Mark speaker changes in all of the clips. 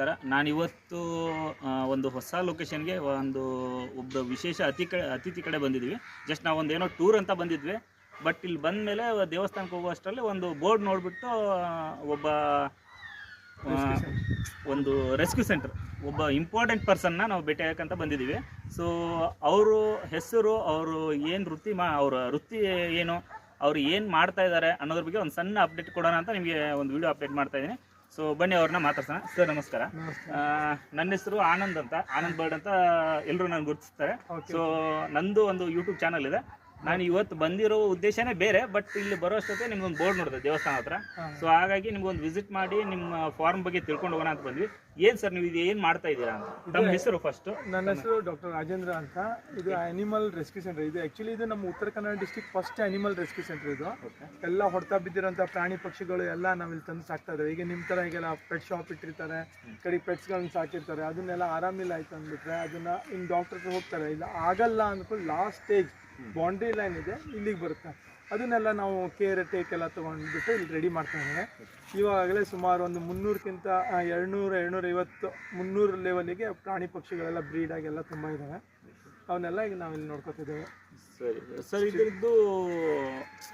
Speaker 1: ನಮಸ್ಕಾರ. ನಾನಿವತ್ತು ಒಂದು ಹೊಸ ಲೊಕೇಶನ್ಗೆ ಒಂದು ಒಬ್ಬ ವಿಶೇಷ ಅತಿ ಕಡೆ ಅತಿಥಿ ಕಡೆ ಬಂದಿದ್ವಿ. ಜಸ್ಟ್ ನಾವು ಒಂದು ಏನೋ ಟೂರ್ ಅಂತ ಬಂದಿದ್ವಿ. ಬಟ್ ಇಲ್ಲಿ ಬಂದ ಮೇಲೆ ದೇವಸ್ಥಾನಕ್ಕೆ ಹೋಗುವಷ್ಟರಲ್ಲಿ ಒಂದು ಬೋರ್ಡ್ ನೋಡಿಬಿಟ್ಟು ಒಬ್ಬ ಒಂದು ರೆಸ್ಕ್ಯೂ ಸೆಂಟರ್ ಒಬ್ಬ ಇಂಪಾರ್ಟೆಂಟ್ ಪರ್ಸನ್ನ ನಾವು ಭೇಟಿಯಾಗಕ್ಕಂತ ಬಂದಿದ್ದೀವಿ. ಸೊ ಅವರು ಹೆಸರು ಅವರು ಏನು ವೃತ್ತಿ ಮಾ ಅವರ ವೃತ್ತಿ ಏನು ಅವ್ರು ಏನು ಮಾಡ್ತಾ ಇದ್ದಾರೆ ಅನ್ನೋದ್ರ ಬಗ್ಗೆ ಒಂದು ಸಣ್ಣ ಅಪ್ಡೇಟ್ ಕೊಡೋಣ ಅಂತ ನಿಮಗೆ ಒಂದು ವಿಡಿಯೋ ಅಪ್ಡೇಟ್ ಮಾಡ್ತಾ ಇದ್ದೀನಿ. ಸೊ ಬನ್ನಿ ಅವ್ರನ್ನ ಮಾತಾಡ್ಸೋಣ. ಸರ್ ನಮಸ್ಕಾರ. ನನ್ನ ಹೆಸರು ಆನಂದ್ ಅಂತ. ಆನಂದ್ ಬರ್ಡ್ ಅಂತ ಎಲ್ಲರೂ ನಾನು ಗುರುತಿಸ್ತಾರೆ. ಸೊ ನಂದು ಒಂದು ಯೂಟ್ಯೂಬ್ ಚಾನಲ್ ಇದೆ. ನಾನು ಇವತ್ತು ಬಂದಿರೋ ಉದ್ದೇಶನೇ ಬೇರೆ ಬಟ್ ಇಲ್ಲಿ ಬರೋ ಅಷ್ಟೊತ್ತೆ ನಿಮ್ಗೊಂದು ಬೋರ್ಡ್ ನೋಡಿದೆ ದೇವಸ್ಥಾನ ಹತ್ರ. ಸೊ ಹಾಗಾಗಿ ನಿಮ್ಗೊಂದು ವಿಸಿಟ್ ಮಾಡಿ ನಿಮ್ಮ ಫಾರ್ಮ್ ಬಗ್ಗೆ ತಿಳ್ಕೊಂಡು ಹೋಗೋಣ ಅಂತ ಬಂದ್ವಿ. ಏನ್ ಸರ್ ನೀವು ಇದು ಏನ್ ಮಾಡ್ತಾ ಇದ್ದೀರಾ ಅಂತ? ತಮ್ಮ ಹೆಸರು ಫಸ್ಟ್
Speaker 2: ನನ್ನ ಹೆಸರು ಡಾಕ್ಟರ್ ರಾಜೇಂದ್ರ ಅಂತ. ಇದು ಅನಿಮಲ್ ರೆಸ್ಕ್ಯೂ ಸೆಂಟರ್ ಇದು ಆಕ್ಚುಲಿ ಇದು ನಮ್ಮ Uttara Kannada district first animal rescue centre ಇದು. ಎಲ್ಲ ಹೊಡ್ತಾ ಬಿದ್ದಿರೋಂಥ ಪ್ರಾಣಿ ಪಕ್ಷಿಗಳು ಎಲ್ಲ ನಾವಿಲ್ಲಿ ತಂದು ಸಾಕ್ತಾ ಇದ್ದೇವೆ. ಈಗ ನಿಮ್ಮ ಥರ ಈಗೆಲ್ಲ ಪೆಟ್ ಶಾಪ್ ಇಟ್ಟಿರ್ತಾರೆ ಕಡೆ ಪೆಟ್ಸ್ಗಳನ್ನ ಸಾಕಿರ್ತಾರೆ. ಅದನ್ನೆಲ್ಲ ಆರಾಮಿಲ್ಲ ಆಯ್ತು ಅಂದ್ಬಿಟ್ರೆ ಅದನ್ನ ಇನ್ನು ಡಾಕ್ಟರ್ ಹೋಗ್ತಾರೆ. ಇಲ್ಲ ಆಗಲ್ಲ ಅಂದ್ಕೊಂಡು ಲಾಸ್ಟ್ ಸ್ಟೇಜ್ ಬೌಂಡ್ರಿ ಲೈನ್ ಇದೆ ಇಲ್ಲಿಗೆ ಬರುತ್ತೆ. ಅದನ್ನೆಲ್ಲ ನಾವು ಕೇರ್ ಟೇಕ್ ಎಲ್ಲ ತೊಗೊಂಡ್ಬಿಟ್ಟು ಇಲ್ಲಿ ರೆಡಿ ಮಾಡ್ತಾ ಇದ್ದೇವೆ ಇವಾಗಲೇ ಸುಮಾರು ಒಂದು ಮುನ್ನೂರಕ್ಕಿಂತ ಎರಡುನೂರು ಎರಡುನೂರೈವತ್ತು ಮುನ್ನೂರು ಲೆವೆಲಿಗೆ ಪ್ರಾಣಿ ಪಕ್ಷಿಗಳೆಲ್ಲ ಬ್ರೀಡ್ ಎಲ್ಲ ತುಂಬ ಇದ್ದಾವೆ ಅವನ್ನೆಲ್ಲ ಈಗ ನಾವು ಇಲ್ಲಿ ನೋಡ್ಕೊತಿದ್ದೇವೆ
Speaker 1: ಸರಿ. ಸರ್ ಇದ್ರದ್ದು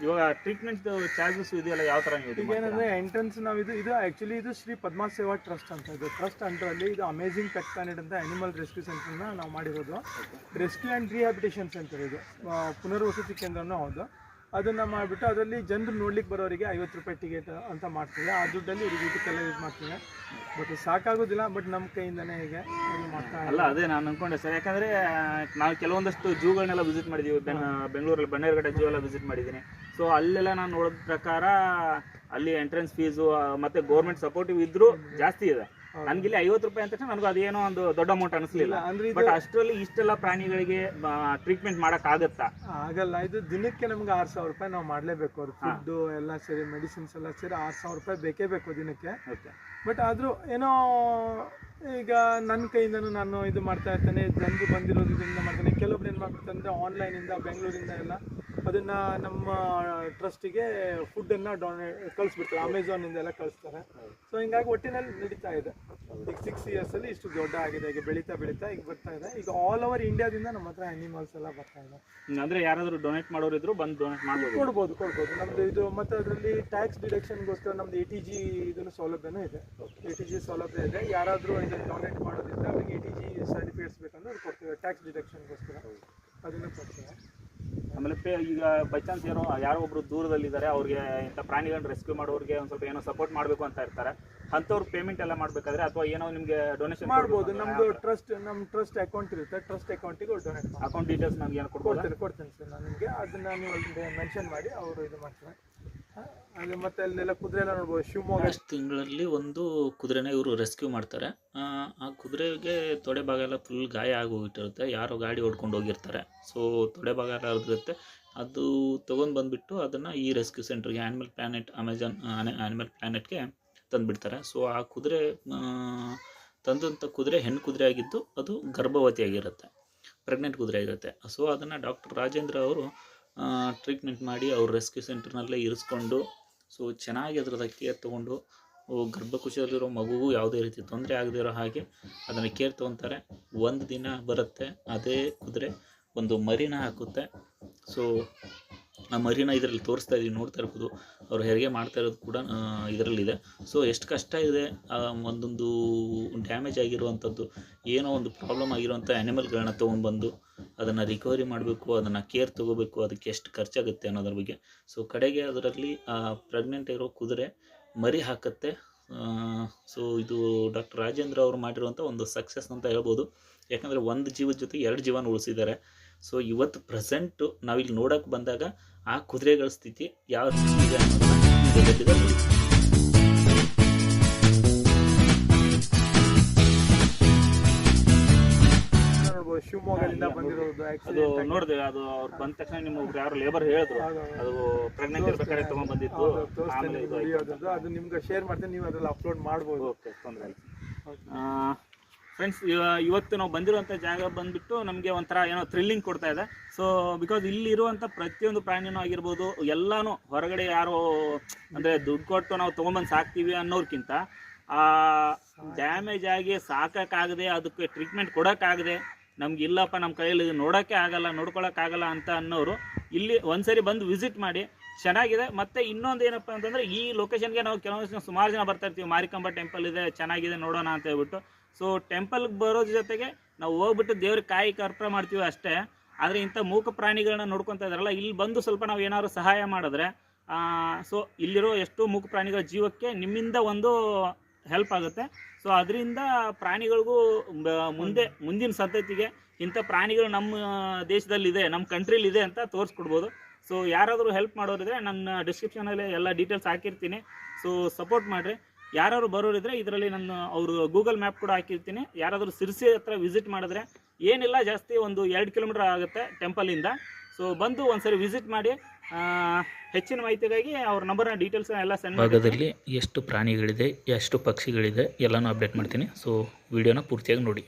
Speaker 1: ಇವಾಗ ಟ್ರೀಟ್ಮೆಂಟ್ ಚಾರ್ಜಸ್ ಇದೆಯಲ್ಲ ಯಾವ ಥರ?
Speaker 2: ಏನಂದ್ರೆ ಎಂಟ್ರೆನ್ಸ್ ನಾವು ಇದು ಇದು ಆ್ಯಕ್ಚುಲಿ ಇದು ಶ್ರೀ ಪದ್ಮಾ ಸೇವಾ ಟ್ರಸ್ಟ್ ಅಂತ ಇದು. ಟ್ರಸ್ಟ್ ಅಂಡರಲ್ಲಿ ಇದು ಅಮೇಜಿಂಗ್ ಪೆಟ್ ಪ್ಲಾನೆಟ್ ಅಂತ ಅನಿಮಲ್ ರೆಸ್ಕ್ಯೂ ಸೆಂಟರ್ನ ನಾವು ಮಾಡಿರೋದು. ರೆಸ್ಕ್ಯೂ ಆ್ಯಂಡ್ ರಿಹ್ಯಾಬಿಟೇಷನ್ ಸೆಂಟರ್ ಇದು. ಪುನರ್ವಸತಿ ಕೇಂದ್ರನೂ ಹೌದು. ಅದನ್ನು ಮಾಡಿಬಿಟ್ಟು ಅದರಲ್ಲಿ ಜನರು ನೋಡ್ಲಿಕ್ಕೆ ಬರೋರಿಗೆ ಐವತ್ತು ರೂಪಾಯಿ ಟಿಕೆಟ್ ಅಂತ ಮಾಡ್ತೀವಿ ಆ ದುಡ್ಡಲ್ಲಿ ಇವ್ರಿಗೆ ಊಟಕ್ಕೆಲ್ಲ ಯೂಸ್ ಮಾಡ್ತೀವಿ ಬಟ್ ಸಾಕಾಗೋದಿಲ್ಲ ಬಟ್ ನಮ್ಮ ಕೈಯಿಂದನೇ ಹೀಗೆ ಮಾಡ್ತಾ
Speaker 1: ಅಲ್ಲ, ಅದೇ ನಾನು ಅನ್ಕೊಂಡೆ ಸರ್. ಯಾಕಂದ್ರೆ, ನಾವು ಕೆಲವೊಂದಷ್ಟು ಜೂಗಳನ್ನೆಲ್ಲ ವಿಸಿಟ್ ಮಾಡಿದೀವಿ. ಬೆನ್, ಬೆಂಗಳೂರಲ್ಲಿ, ಬನ್ನೇರುಘಟ್ಟ ಜೂ ಎಲ್ಲ ವಿಸಿಟ್ ಮಾಡಿದ್ದೀನಿ. ಸೊ ಅಲ್ಲೆಲ್ಲ ನಾನು ನೋಡಿದ ಪ್ರಕಾರ, ಅಲ್ಲಿ ಎಂಟ್ರೆನ್ಸ್ ಫೀಸು ಮತ್ತೆ ಗೌರ್ಮೆಂಟ್ ಸಪೋರ್ಟಿವ್ ಇದ್ದರೂ ಜಾಸ್ತಿ ಇದೆ. ನನ್ಗೆ ಇಲ್ಲಿ ಐವತ್ತು ರೂಪಾಯಿ ಅಂತ ನನಗೆ ಅದೇನೋ ಒಂದು ದೊಡ್ಡ ಅಮೌಂಟ್ ಅನಿಸ್ಲಿಲ್ಲ.
Speaker 2: ಅಂದ್ರೆ
Speaker 1: ಬಟ್ ಅಷ್ಟರಲ್ಲಿ ಇಷ್ಟೆಲ್ಲ ಪ್ರಾಣಿಗಳಿಗೆ ಟ್ರೀಟ್ಮೆಂಟ್ ಮಾಡಕ್ ಆಗತ್ತಾ
Speaker 2: ಆಗಲ್ಲ ಇದು ದಿನಕ್ಕೆ ನಮ್ಗೆ ಆರು ಸಾವಿರ ರೂಪಾಯಿ ನಾವು ಮಾಡಲೇಬೇಕು. ಅದು ಫುಡ್ಡು ಎಲ್ಲ ಸೇರಿ ಮೆಡಿಸಿನ್ಸ್ ಎಲ್ಲ ಸೇರಿ ಆರು ಸಾವಿರ ರೂಪಾಯಿ ಬೇಕೇ ಬೇಕು ದಿನಕ್ಕೆ. ಬಟ್ ಆದರೂ ಏನೋ ಈಗ ನನ್ನ ಕೈಯಿಂದನೂ ನಾನು ಇದು ಮಾಡ್ತಾ ಇರ್ತೇನೆ. ಜನರು ಬಂದಿರೋದ್ರಿಂದ ಮಾಡ್ತೇನೆ. ಕೆಲವೊಬ್ರು ಏನು ಮಾಡ್ಬಿಡ್ತಾರೆ ಆನ್ಲೈನಿಂದ ಬೆಂಗಳೂರಿಂದ ಎಲ್ಲ ಅದನ್ನ ನಮ್ಮ ಟ್ರಸ್ಟಿಗೆ ಫುಡ್ಡನ್ನು ಡೊನೇ ಕಳಿಸ್ಬಿಡ್ತಾರೆ. ಅಮೆಝಾನಿಂದ ಎಲ್ಲ ಕಳಿಸ್ತಾರೆ. ಸೊ ಹಿಂಗಾಗಿ ಒಟ್ಟಿನಲ್ಲಿ ನಡೀತಾ ಇದೆ. ಈಗ ಸಿಕ್ಸ್ ಇಯರ್ಸಲ್ಲಿ ಇಷ್ಟು ದೊಡ್ಡ ಆಗಿದೆ. ಈಗ ಬೆಳೀತಾ ಬೆಳೀತಾ ಈಗ ಬರ್ತಾ ಇದೆ. ಈಗ ಆಲ್ ಓವರ್ ಇಂಡಿಯಾದಿಂದ ನಮ್ಮ ಹತ್ರ ಅನಿಮಲ್ಸ್ ಎಲ್ಲ ಬರ್ತಾ ಇದೆ.
Speaker 1: ಅಂದ್ರೆ ಯಾರಾದರೂ ಡೊನೇಟ್ ಮಾಡೋರು ಇದ್ರು ಬಂದು ಡೊನೇಟ್ ಮಾಡಿ
Speaker 2: ಕೊಡ್ಬೋದು ಕೊಡ್ಬೋದು. ನಮ್ದು ಇದು ಮತ್ತೆ ಅದರಲ್ಲಿ ಟ್ಯಾಕ್ಸ್ ಡಿಡಕ್ಷನ್ಗೋಸ್ಕರ ನಮ್ದು ಎ ಟಿ ಜಿ ಇದನ್ನು ಸೌಲಭ್ಯನೂ ಇದೆ. ಎ ಟಿ ಜಿ ಸೌಲಭ್ಯ ಇದೆ. ಯಾರಾದರೂ ಇದನ್ನು ಡೊನೇಟ್ ಮಾಡೋದಿದ್ರೆ ಅವ್ರಿಗೆ ಎ ಟಿ ಜಿ ಸರ್ಟಿಫಿಕೇಟ್ಸ್ ಬೇಕಂದ್ರೆ ಕೊಡ್ತೇವೆ. ಟ್ಯಾಕ್ಸ್ ಡಿಡಕ್ಷನ್ಗೋಸ್ಕರ ಅದನ್ನು ಕೊಡ್ತೇವೆ.
Speaker 1: ಆಮೇಲೆ ಪೇ ಈಗ ಬೈ ಚಾನ್ಸ್ ಏನೋ ಯಾರೋ ಒಬ್ರು ದೂರದಲ್ಲಿದ್ದಾರೆ ಅವ್ರಿಗೆ ಇಂಥ ಪ್ರಾಣಿಗಳನ್ನ ರೆಸ್ಕ್ಯೂ ಮಾಡೋರಿಗೆ ಒಂದು ಸ್ವಲ್ಪ ಏನೋ ಸಪೋರ್ಟ್ ಮಾಡಬೇಕು ಅಂತ ಇರ್ತಾರೆ. ಅಂಥವ್ರು ಪೇಮೆಂಟ್ ಎಲ್ಲ ಮಾಡಬೇಕಾದ್ರೆ ಅಥವಾ ಏನೋ ನಿಮಗೆ ಡೊನೇಷನ್
Speaker 2: ಮಾಡ್ಬೋದು. ನಮ್ದು ಟ್ರಸ್ಟ್ ನಮ್ಮ ಟ್ರಸ್ಟ್ ಅಕೌಂಟ್ ಇರುತ್ತೆ. ಟ್ರಸ್ಟ್ ಅಕೌಂಟಿಗೆ ಡೊನೇಟ್
Speaker 1: ಅಕೌಂಟ್ ಡೀಟೇಲ್ಸ್ ನಮ್ಗೆ ಏನು ಕೊಡ್ಬೋದು?
Speaker 2: ಕೊಡ್ತೀನಿ ಕೊಡ್ತೇನೆ ಸರ್. ನಾನು ನಿಮಗೆ ಅದನ್ನ ನೀವು ಮೆನ್ಷನ್ ಮಾಡಿ ಅವರು ಇದು ಮಾಡ್ತಾರೆ. ಮತ್ತೆ ಅಲ್ಲೆಲ್ಲ ಕುದುರೆ ಎಲ್ಲ ನೋಡ್ಬೋದು ಶಿವಮೊಗ್ಗ.
Speaker 3: ತಿಂಗಳಲ್ಲಿ ಒಂದು ಕುದುರೆನ ಇವರು ರೆಸ್ಕ್ಯೂ ಮಾಡ್ತಾರೆ. ಆ, ಕುದುರೆಗೆ ತೊಡೆ ಭಾಗ ಎಲ್ಲ ಫುಲ್ ಗಾಯ ಆಗೋಗಿಟ್ಟಿರುತ್ತೆ ಯಾರೋ ಗಾಡಿ ಹೊಡ್ಕೊಂಡು ಹೋಗಿರ್ತಾರೆ. ಸೊ ತೊಡೆ ಭಾಗ ಎಲ್ಲ ಹರಿದಿರುತ್ತೆ. ಅದು ತೊಗೊಂಡು ಬಂದುಬಿಟ್ಟು ಅದನ್ನು ಈ ರೆಸ್ಕ್ಯೂ ಸೆಂಟ್ರಿಗೆ ಆ್ಯನಿಮಲ್ ಪ್ಲಾನೆಟ್ ಅಮೆಜಾನ್ ಆ್ಯನಿಮಲ್ ಪ್ಲಾನೆಟ್ಗೆ ತಂದುಬಿಡ್ತಾರೆ. ಸೊ ಆ ಕುದುರೆ ತಂದಂಥ ಕುದುರೆ ಹೆಣ್ಣು ಕುದುರೆ ಆಗಿದ್ದು ಅದು ಗರ್ಭವತಿಯಾಗಿರುತ್ತೆ. ಪ್ರೆಗ್ನೆಂಟ್ ಕುದುರೆ ಆಗಿರುತ್ತೆ. ಸೊ ಅದನ್ನು ಡಾಕ್ಟರ್ ರಾಜೇಂದ್ರ ಅವರು ಟ್ರೀಟ್ಮೆಂಟ್ ಮಾಡಿ ಅವ್ರು ರೆಸ್ಕ್ಯೂ ಸೆಂಟರ್ನಲ್ಲೇ ಇರಿಸ್ಕೊಂಡು ಸೊ ಚೆನ್ನಾಗಿ ಅದರದ ಕೇರ್ ತೊಗೊಂಡು ಗರ್ಭಕುಶದಲ್ಲಿರೋ ಮಗುಗೂ ಯಾವುದೇ ರೀತಿ ತೊಂದರೆ ಆಗದೇ ಇರೋ ಹಾಗೆ ಅದನ್ನು ಕೇರ್ ತೊಗೊತಾರೆ. ಒಂದು ದಿನ ಬರುತ್ತೆ, ಅದೇ ಕುದುರೆ ಒಂದು ಮರಿನ ಹಾಕುತ್ತೆ. ಸೊ ಆ ಮರಿನ ಇದರಲ್ಲಿ ತೋರಿಸ್ತಾ ಇದ್ದೀವಿ ನೋಡ್ತಾ ಇರ್ಬೋದು. ಅವ್ರು ಹೆರಿಗೆ ಮಾಡ್ತಾ ಇರೋದು ಕೂಡ ಇದರಲ್ಲಿದೆ. ಸೊ ಎಷ್ಟು ಕಷ್ಟ ಇದೆ ಒಂದೊಂದು ಡ್ಯಾಮೇಜ್ ಆಗಿರುವಂಥದ್ದು, ಏನೋ ಒಂದು ಪ್ರಾಬ್ಲಮ್ ಆಗಿರುವಂಥ ಆ್ಯನಿಮಲ್ಗಳನ್ನ ತೊಗೊಂಡ್ಬಂದು ಅದನ್ನು ರಿಕವರಿ ಮಾಡಬೇಕು, ಅದನ್ನು ಕೇರ್ ತೊಗೋಬೇಕು, ಅದಕ್ಕೆ ಎಷ್ಟು ಖರ್ಚಾಗುತ್ತೆ ಅನ್ನೋದ್ರ ಬಗ್ಗೆ. ಸೊ ಕಡೆಗೆ ಅದರಲ್ಲಿ ಪ್ರೆಗ್ನೆಂಟ್ ಇರೋ ಕುದುರೆ ಮರಿ ಹಾಕುತ್ತೆ. ಸೊ ಇದು ಡಾಕ್ಟರ್ ರಾಜೇಂದ್ರ ಅವರು ಮಾಡಿರುವಂಥ ಒಂದು ಸಕ್ಸಸ್ ಅಂತ ಹೇಳ್ಬೋದು. ಯಾಕಂದರೆ ಒಂದು ಜೀವದ ಜೊತೆ ಎರಡು ಜೀವನ ಉಳಿಸಿದ್ದಾರೆ. ಸೊ ಇವತ್ತು ಪ್ರೆಸೆಂಟು ನಾವಿಲ್ಲಿ ನೋಡೋಕೆ ಬಂದಾಗ ಆ ಕುದುರೆಗಳ ಸ್ಥಿತಿ ಯಾವ ರೀತಿ ಇದೆ ಅನ್ನೋದನ್ನ.
Speaker 2: ಶಿವಮೊಗ್ಗದಿಂದ ಬಂದಿರೋದು
Speaker 1: ಅದು ನೋಡಿದೆ ಅದು ಅವ್ರು ಬಂದ ತಕ್ಷಣ ಒಬ್ರು ಯಾರು ಲೇಬರ್ ಹೇಳಿದ್ರು. ಅದು ಪ್ರೆಗ್ನೆಂಟ್ ಇರ್ಬೇಕಾದ್ರೆ ತಗೊಂಡ್ಬಂದಿತ್ತು
Speaker 2: ಅದು ನಿಮ್ಗೆ ಶೇರ್ ಮಾಡ್ತೀನಿ ನೀವು ಅದ್ರಲ್ಲಿ ಅಪ್ಲೋಡ್ ಮಾಡ್ಬೋದು.
Speaker 1: ಓಕೆ ತೊಂದರೆ ಇಲ್ಲ. ಫ್ರೆಂಡ್ಸ್ ಇವತ್ತು ನಾವು ಬಂದಿರುವಂಥ ಜಾಗ ಬಂದ್ಬಿಟ್ಟು ನಮಗೆ ಒಂಥರ ಏನೋ ಥ್ರಿಲ್ಲಿಂಗ್ ಕೊಡ್ತಾ ಇದೆ. ಸೊ ಬಿಕಾಸ್ ಇಲ್ಲಿ ಇರುವಂಥ ಪ್ರತಿಯೊಂದು ಪ್ರಾಣಿನೂ ಆಗಿರ್ಬೋದು, ಎಲ್ಲಾನು ಹೊರಗಡೆ ಯಾರು, ಅಂದರೆ ದುಡ್ಡು ಕೊಟ್ಟು ನಾವು ತೊಗೊಂಬಂದು ಸಾಕ್ತೀವಿ ಅನ್ನೋರ್ಕಿಂತ, ಆ ಡ್ಯಾಮೇಜ್ ಆಗಿ ಸಾಕೋಕ್ಕಾಗದೆ ಅದಕ್ಕೆ ಟ್ರೀಟ್ಮೆಂಟ್ ಕೊಡೋಕ್ಕಾಗದೆ ನಮ್ಗೆ ಇಲ್ಲಪ್ಪ ನಮ್ಮ ಕೈಯಲ್ಲಿ ನೋಡೋಕ್ಕೆ ಆಗಲ್ಲ ನೋಡ್ಕೊಳಕ್ಕಾಗಲ್ಲ ಅಂತ ಅನ್ನೋರು ಇಲ್ಲಿ ಒಂದ್ಸರಿ ಬಂದು ವಿಸಿಟ್ ಮಾಡಿ, ಚೆನ್ನಾಗಿದೆ. ಮತ್ತೆ ಇನ್ನೊಂದು ಏನಪ್ಪ ಅಂತಂದ್ರೆ ಈ ಲೊಕೇಶನ್ಗೆ ನಾವು ಕೆಲವೊಂದು ಸುಮಾರು ಜನ ಬರ್ತಾ ಇರ್ತೀವಿ. ಮಾರಿಕಂಬ ಟೆಂಪಲ್ ಇದೆ, ಚೆನ್ನಾಗಿದೆ, ನೋಡೋಣ ಅಂತ ಹೇಳ್ಬಿಟ್ಟು. ಸೊ ಟೆಂಪಲ್ಗೆ ಬರೋದ್ರ ಜೊತೆಗೆ ನಾವು ಹೋಗ್ಬಿಟ್ಟು ದೇವ್ರ ಕಾಯಿ ಅರ್ಪಣೆ ಮಾಡ್ತೀವಿ ಅಷ್ಟೇ. ಆದರೆ ಇಂಥ ಮೂಕ ಪ್ರಾಣಿಗಳನ್ನ ನೋಡ್ಕೊತಾ ಇದಾರಲ್ಲ, ಇಲ್ಲಿ ಬಂದು ಸ್ವಲ್ಪ ನಾವು ಏನಾದ್ರು ಸಹಾಯ ಮಾಡಿದ್ರೆ ಸೊ ಇಲ್ಲಿರೋ ಎಷ್ಟೋ ಮೂಕ ಪ್ರಾಣಿಗಳ ಜೀವಕ್ಕೆ ನಿಮ್ಮಿಂದ ಒಂದು ಹೆಲ್ಪ್ ಆಗುತ್ತೆ. ಸೊ ಅದರಿಂದ ಪ್ರಾಣಿಗಳಿಗೂ ಮುಂದೆ, ಮುಂದಿನ ಸಂತತಿಗೆ ಇಂಥ ಪ್ರಾಣಿಗಳು ನಮ್ಮ ದೇಶದಲ್ಲಿದೆ, ನಮ್ಮ ಕಂಟ್ರಿಲಿದೆ ಅಂತ ತೋರಿಸ್ಕೊಡ್ಬೋದು. ಸೊ ಯಾರಾದರೂ ಹೆಲ್ಪ್ ಮಾಡೋರಿದ್ರೆ ನನ್ನ ಡಿಸ್ಕ್ರಿಪ್ಷನಲ್ಲಿ ಎಲ್ಲ ಡೀಟೇಲ್ಸ್ ಹಾಕಿರ್ತೀನಿ. ಸೊ ಸಪೋರ್ಟ್ ಮಾಡಿರಿ. ಯಾರಾದ್ರು ಬರೋರಿದ್ರೆ ಇದರಲ್ಲಿ ನನ್ನ ಅವರು ಗೂಗಲ್ ಮ್ಯಾಪ್ ಕೂಡ ಹಾಕಿರ್ತೀನಿ. ಯಾರಾದರೂ ಸಿರ್ಸಿ ಹತ್ರ ವಿಸಿಟ್ ಮಾಡಿದ್ರೆ ಏನಿಲ್ಲ, ಜಾಸ್ತಿ ಒಂದು ಎರಡು ಕಿಲೋಮೀಟರ್ ಆಗುತ್ತೆ ಟೆಂಪಲಿಂದ ಸೊ ಬಂದು ಒಂದ್ಸರಿ ವಿಸಿಟ್ ಮಾಡಿ ಹೆಚ್ಚಿನ ಮಾಹಿತಿಗಾಗಿ ಅವ್ರ ನಂಬರ್ನ ಡೀಟೇಲ್ಸ್ ಎಲ್ಲ ಸೆಂಡ್
Speaker 3: ಭಾಗದಲ್ಲಿ ಎಷ್ಟು ಪ್ರಾಣಿಗಳಿದೆ, ಎಷ್ಟು ಪಕ್ಷಿಗಳಿದೆ ಎಲ್ಲನೂ ಅಪ್ಡೇಟ್ ಮಾಡ್ತೀನಿ. ಸೊ ವಿಡಿಯೋನ ಪೂರ್ತಿಯಾಗಿ ನೋಡಿ.